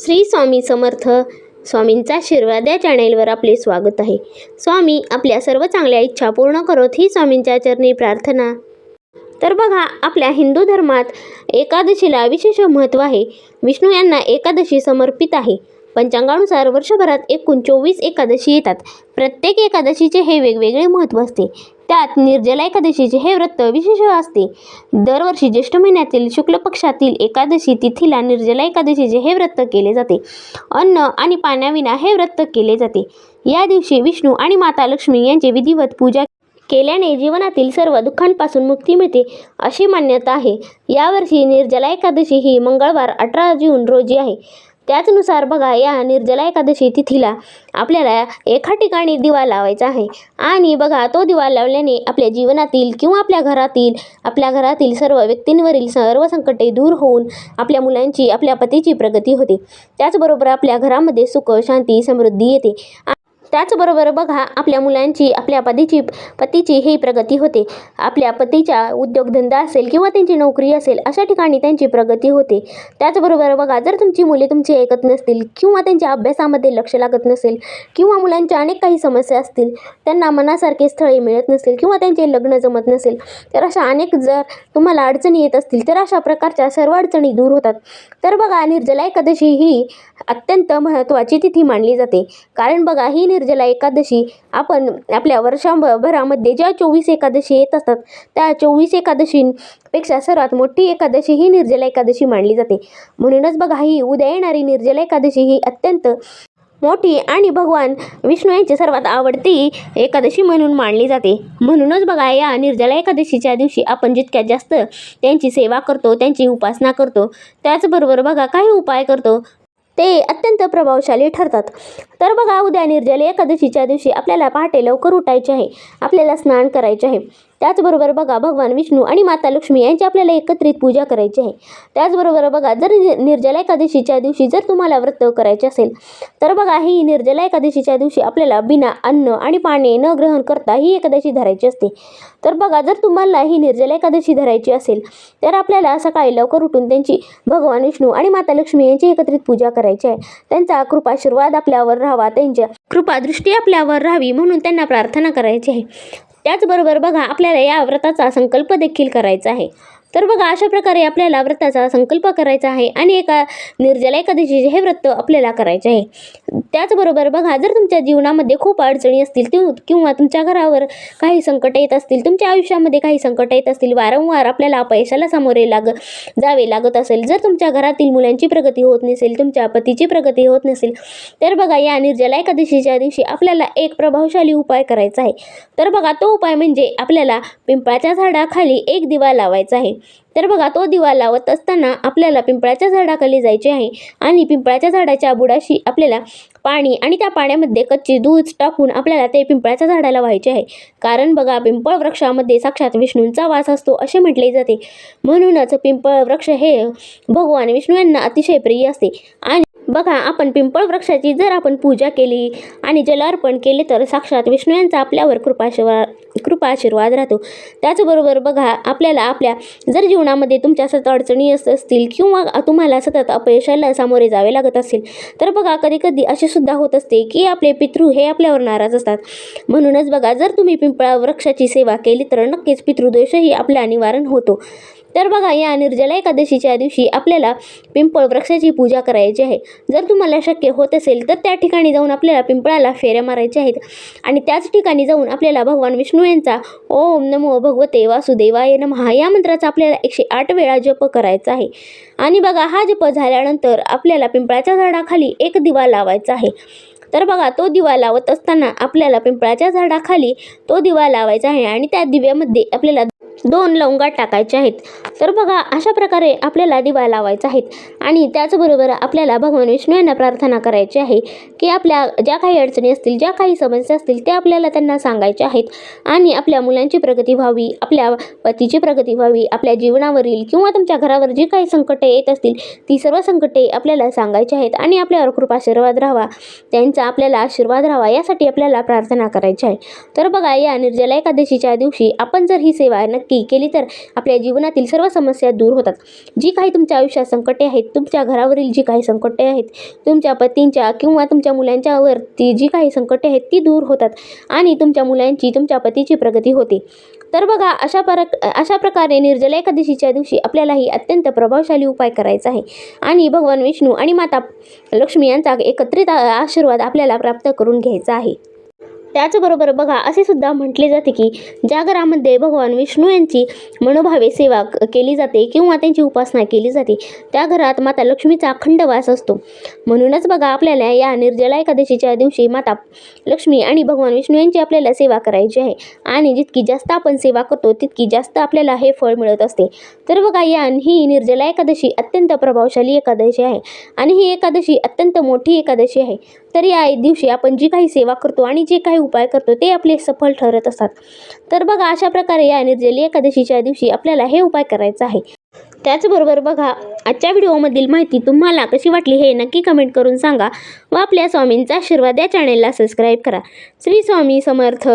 श्री स्वामी समर्थ स्वामींचा आशीर्वाद या चॅनेलवर आपले स्वागत आहे. स्वामी आपल्या सर्व चांगल्या इच्छा पूर्ण करत ही स्वामींच्या चरणी प्रार्थना. तर बघा आपल्या हिंदू धर्मात एकादशीला विशेष महत्त्व आहे. विष्णू यांना एकादशी समर्पित आहे. पंचांगानुसार वर्षभरात एकूण चोवीस एकादशी येतात. प्रत्येक एकादशीचे हे वेगवेगळे महत्त्व असते. त्यात निर्जला एकादशीचे हे व्रत विशेष असते. दरवर्षी ज्येष्ठ महिन्यातील शुक्ल पक्षातील एकादशी तिथीला निर्जला एकादशीचे हे व्रत केले जाते. अन्न आणि पाण्याविना हे व्रत केले जाते. या दिवशी विष्णू आणि माता लक्ष्मी यांची विधिवत पूजा केल्याने जीवनातील सर्व दुःखांपासून मुक्ती मिळते अशी मान्यता आहे. यावर्षी निर्जला एकादशी ही मंगळवार अठरा जून रोजी आहे. त्याचनुसार बघा या निर्जला एकादशी तिथीला आपल्याला एका ठिकाणी दिवा लावायचा आहे. आणि बघा तो दिवा लावल्याने आपल्या जीवनातील किंवा आपल्या घरातील आपल्या घरातील सर्व व्यक्तींवरील सर्व संकटे दूर होऊन आपल्या मुलांची आपल्या पतीची प्रगती होते. त्याचबरोबर आपल्या घरामध्ये सुख शांती समृद्धी येते. त्याचबरोबर बघा आपल्या मुलांची आपल्या पतीची पतीची ही प्रगती होते. आपल्या पतीच्या उद्योगधंदा असेल किंवा त्यांची नोकरी असेल अशा ठिकाणी त्यांची प्रगती होते. त्याचबरोबर बघा जर तुमची मुले तुमची ऐकत नसतील किंवा त्यांच्या अभ्यासामध्ये लक्ष लागत नसेल किंवा मुलांच्या अनेक काही समस्या असतील त्यांना मनासारखे स्थळे मिळत नसेल किंवा त्यांचे लग्न जमत नसेल तर अशा अनेक जर तुम्हाला अडचणी येत असतील तर अशा प्रकारच्या सर्व अडचणी दूर होतात. तर बघा निर्जला एकादशी ही अत्यंत महत्त्वाची तिथी मानली जाते. कारण बघा ही निर्जला एकादशी आपण आपल्या वर्षभरामध्ये ज्या चोवीस एकादशी येत असतात त्या चोवीस एकादशींपेक्षा सर्वात मोठी एकादशी ही निर्जला एकादशी मानली जाते. म्हणूनच बघा ही उद्या येणारी निर्जला एकादशी ही अत्यंत मोठी आणि भगवान विष्णू यांची सर्वात आवडती एकादशी म्हणून मानली जाते. म्हणूनच बघा या निर्जला एकादशीच्या दिवशी आपण जितक्यात जास्त त्यांची सेवा करतो त्यांची उपासना करतो त्याचबरोबर बघा काही उपाय करतो. ते अत्यंत प्रभावशाली ठरतात. तर बघा उद्या निर्जल एकादशीच्या दिवशी आपल्याला पहाटे लवकर उठायचे आहे. आपल्याला स्नान करायचे आहे. त्याचबरोबर बघा भगवान विष्णू आणि माता लक्ष्मी यांची आपल्याला एकत्रित पूजा करायची आहे. त्याचबरोबर बघा जर नि- निर्जला एकादशीच्या दिवशी जर तुम्हाला व्रत करायचे असेल तर बघा ही निर्जला एकादशीच्या दिवशी आपल्याला बिना अन्न आणि पाणी न ग्रहण करता ही एकादशी धरायची असते. तर बघा जर तुम्हाला ही निर्जला एकादशी धरायची असेल तर आपल्याला सकाळी लवकर उठून त्यांची भगवान विष्णू आणि माता लक्ष्मी यांची एकत्रित पूजा करायची आहे. त्यांचा कृपाशीर्वाद आपल्यावर राहावा त्यांच्या कृपादृष्टी आपल्यावर राहावी म्हणून त्यांना प्रार्थना करायची आहे. त्याचबरोबर बघा आपल्याला या व्रताचा संकल्प देखील करायचा आहे. तर बघा अशा प्रकारे आपल्याला व्रताचा संकल्प करायचा आहे आणि एका निर्जला एकादशीचे हे व्रत आपल्याला करायचे आहे. त्याचबरोबर बघा जर तुमच्या जीवनामध्ये खूप अडचणी असतील किंवा किंवा तुमच्या घरावर काही संकट येत असतील तुमच्या आयुष्यामध्ये काही संकट येत असतील वारंवार आपल्याला अपयशाला सामोरे लाग जावे लागत असेल जर तुमच्या घरातील मुलांची प्रगती होत नसेल तुमच्या पतीची प्रगती होत नसेल तर बघा या निर्जला एकादशीच्या दिवशी आपल्याला एक प्रभावशाली उपाय करायचा आहे. तर बघा तो उपाय म्हणजे आपल्याला पिंपळाच्या झाडाखाली एक दिवा लावायचा आहे. तर बघा तो दिवा लावत असताना आपल्याला पिंपळाच्या झाडाखाली जायचे आहे आणि पिंपळाच्या झाडाच्या बुडाशी आपल्याला पाणी आणि त्या पाण्यामध्ये कच्ची दूध टाकून आपल्याला ते पिंपळाच्या झाडाला व्हायचे आहे. कारण बघा पिंपळ वृक्षामध्ये साक्षात विष्णूंचा वास असतो असे म्हटले जाते. म्हणूनच पिंपळ वृक्ष हे भगवान विष्णू यांना अतिशय प्रिय असते. आणि बघा आपण पिंपळ वृक्षाची जर आपण पूजा केली आणि जलार्पण केले तर साक्षात विष्णू यांचा आपल्यावर कृपाशीर्वाद कृपा आशीर्वाद राहतो. त्याचबरोबर बघा आपल्याला आपल्या जर जीवनामध्ये तुमच्या सतत अडचणी अस असतील किंवा तुम्हाला सतत अपयशाला सामोरे जावे लागत असेल तर बघा कधी कधी असे सुद्धा होत असते की आपले पितृ हे आपल्यावर नाराज असतात. म्हणूनच बघा जर तुम्ही पिंपळा वृक्षाची सेवा केली तर नक्कीच पितृदोषही आपला निवारण होतो. तर बघा या निर्जला एकादशीच्या दिवशी आपल्याला पिंपळ वृक्षाची पूजा करायची आहे. जर तुम्हाला शक्य होत असेल तर त्या ठिकाणी जाऊन आपल्याला पिंपळाला फेऱ्या मारायच्या आहेत. आणि त्याच ठिकाणी जाऊन आपल्याला भगवान विष्णू यांचा ओम नमो भगवते वासुदेवाय नमः या मंत्राचा आपल्याला एकशे आठ वेळा जप करायचा आहे. आणि बघा हा जप झाल्यानंतर आपल्याला पिंपळाच्या झाडाखाली एक दिवा लावायचा आहे. तर बघा तो दिवा लावत असताना आपल्याला पिंपळाच्या झाडाखाली तो दिवा लावायचा आहे आणि त्या दिव्यामध्ये आपल्याला दोन लवंगा टाकायच्या आहेत. तर बघा अशा प्रकारे आपल्याला दिवा लावायचा आहेत आणि त्याचबरोबर आपल्याला भगवान विष्णू यांना प्रार्थना करायची आहे की आपल्या ज्या काही अडचणी असतील ज्या काही समस्या असतील त्या आपल्याला त्यांना सांगायच्या आहेत आणि आपल्या मुलांची प्रगती व्हावी आपल्या पतीची प्रगती व्हावी आपल्या जीवनावरील किंवा तुमच्या घरावर जी काही संकटे येत असतील ती सर्व संकटे आपल्याला सांगायची आहेत आणि आपल्यावर कृपाशीर्वाद राहावा. त्यांचा त्यांचा आपल्याला आशीर्वाद राहावा यासाठी आपल्याला प्रार्थना करायची आहे. तर बघा या निर्जला एकादशीच्या दिवशी आपण जर ही सेवा नक्की केली तर आपल्या जीवनातील सर्व समस्या दूर होतात. जी काही तुमच्या आयुष्यात संकटे आहेत तुमच्या घरावरील जी काही संकटे आहेत तुमच्या पतींच्या किंवा तुमच्या मुलांच्यावरती जी काही संकटे आहेत ती दूर होतात आणि तुमच्या मुलांची तुमच्या पतीची प्रगती होते. तर बघा अशा पर अशा प्रकारे निर्जला एकादशीच्या दिवशी आपल्यालाही अत्यंत प्रभावशाली उपाय करायचा आहे. आणि भगवान विष्णू आणि माता लक्ष्मी यांचा एकत्रित आशीर्वाद आपल्याला प्राप्त करून घ्यायचा आहे. त्याचबरोबर बघा असे सुद्धा म्हटले जाते की ज्या घरामध्ये भगवान विष्णू यांची मनोभावे सेवा क- केली जाते किंवा त्यांची उपासना केली जाते. त्या घरात माता लक्ष्मीचा अखंड वास असतो. म्हणूनच बघा आपल्याला या निर्जला एकादशीच्या दिवशी माता लक्ष्मी आणि भगवान विष्णू यांची आपल्याला सेवा करायची आहे. आणि जितकी जास्त आपण सेवा करतो तितकी जास्त आपल्याला हे फळ मिळत असते. तर बघा या ही निर्जला एकादशी अत्यंत प्रभावशाली एकादशी आहे. आणि ही एकादशी अत्यंत मोठी एकादशी आहे. तर या दिवशी आपण जी काही सेवा करतो आणि जे काही उपाय करतो ते आपले सफल ठरत असतात. तर बघा अशा प्रकारे या निर्जली एकादशीच्या दिवशी आपल्याला हे उपाय करायचा आहे त्याचबरोबर बघा आजच्या व्हिडिओमधील माहिती तुम्हाला कशी वाटली हे नक्की कमेंट करून सांगा व आपल्या स्वामींचा आशीर्वाद या चॅनेलला सबस्क्राईब करा. श्री स्वामी समर्थ.